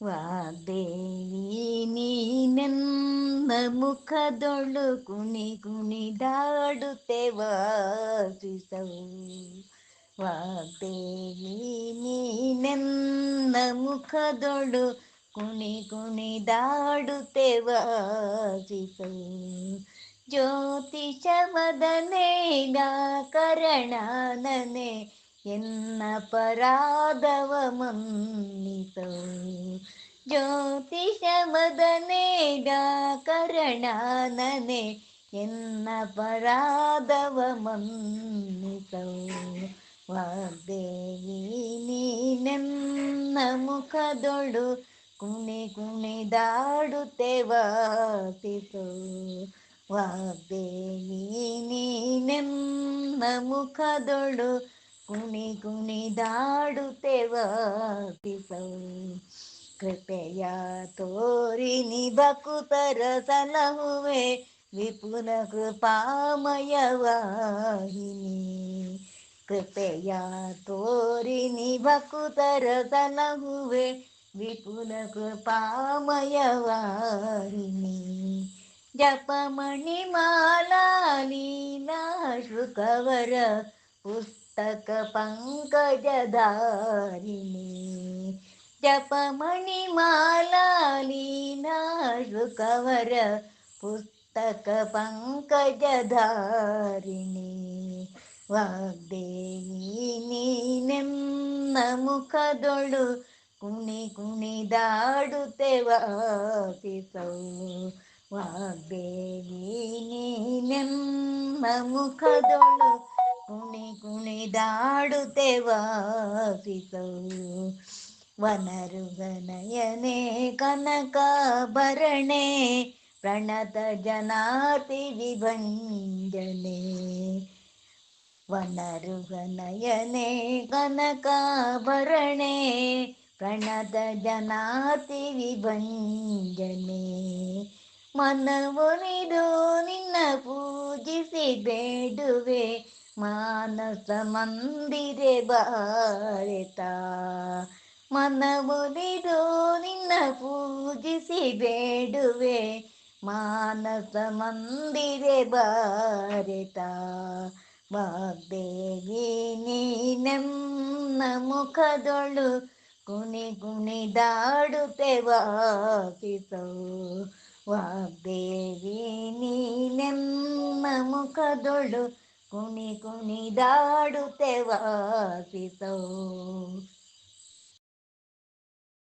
ವಾಗ್ದೇವಿ ನೀನೆನ್ನ ಮುಖದೊಳು ಕುಣಿ ಕುಣಿದಾಡುತ್ತೆ ವಾಸಿಸವು ವಾಗ್ದೇವಿ ನೀನೆನ್ನ ಮುಖದೊಳು ಕುಣಿ ಕುಣಿದಾಡುತ್ತೆ ವಾಸಿಸವು ಜ್ಯೋತಿಷವದನೆ ಕರಣನನೆ ಎನ್ನ ಪರಾಧವ ಜ್ಯೋತಿಷಮದನೆ ಕರಣನನೆ ಎನ್ನ ಪರಾದವ ಮನ್ನಿಸವು ವಾಗ್ದೇವಿ ನೀನೆನ್ನ ಮುಖದೊಳು ಕುಣಿ ಕುಣಿದಾಡುತ್ತೆ ವಾತಿತು ವಾಗ್ದೇವಿ ನೀನೆನ್ನ ಮುಖದೊಳು कुणी कुणीदाडुतेव पिसौ कृपया तोरिनि बकुतरसलहुवे विपुल कृपामयवाहिनी कृपया तोरिनि बकुतरसलहुवे विपुल कृपामयवाहिनी जपमणिमाला लीला श्रुतवर पुस्त ಲೀಲಾ ಶುಕವರ ಪುಸ್ತಕ ಪಂಕಜಧಾರಿಣಿ, ಜಪಮಣಿ ಮಾಲಾ ಲೀಲಾ ಶುಕವರ ಪುಸ್ತಕ ಪಂಕಜಧಾರಿಣಿ. ವಾಗ್ದೇವಿ ನೀನೆನ್ನ ಮುಖದೊಳು ಕುಣಿ ಕುಣಿದಾಡುತ್ತೆ ವಾಪಿಸೌ ವಾಗ್ದೇವಿ ನೀನೆಮ್ಮ ಮುಖದೊಳು ಕುಣಿ ಕುಣಿದಾಡುತ್ತೆ ವಾಸಿಸವು ವನರುಗನಯನೆ ಕನಕಾಭರಣೆ ಪ್ರಣತ ಜನಾತಿ ವಿಭಂಜನೆ. ವನರುಗನಯನೆ ಕನಕಾಭರಣೆ ಪ್ರಣತ ಜನಾತಿ ವಿಭಂಜನೆ. ಮನವು ನಿನ್ನ ಪೂಜಿಸಿ ಬೇಡುವೆ ಮಾನಸ ಮಂದಿರೆ ಬಾರೆತ ಮನವೊಲಿದು ನಿನ್ನ ಪೂಜಿಸಿ ಬೇಡುವೆ. ಮಾನಸ ಮಂದಿರೆ ಬಾರೆತ ವಾಗ್ದೇವಿ ನೀನೆನ್ನ ಮುಖದೊಳು ಕುಣಿ ಕುಣಿದಾಡುತ್ತೆ ವಾಸಿಸೋ ವಾಗ್ದೇವಿ ನೀನೆನ್ನ ಮುಖದೊಳು ಕುಣಿ ಕುಣಿದಾಡುತ್ತೆ ವಾಸಿಸವು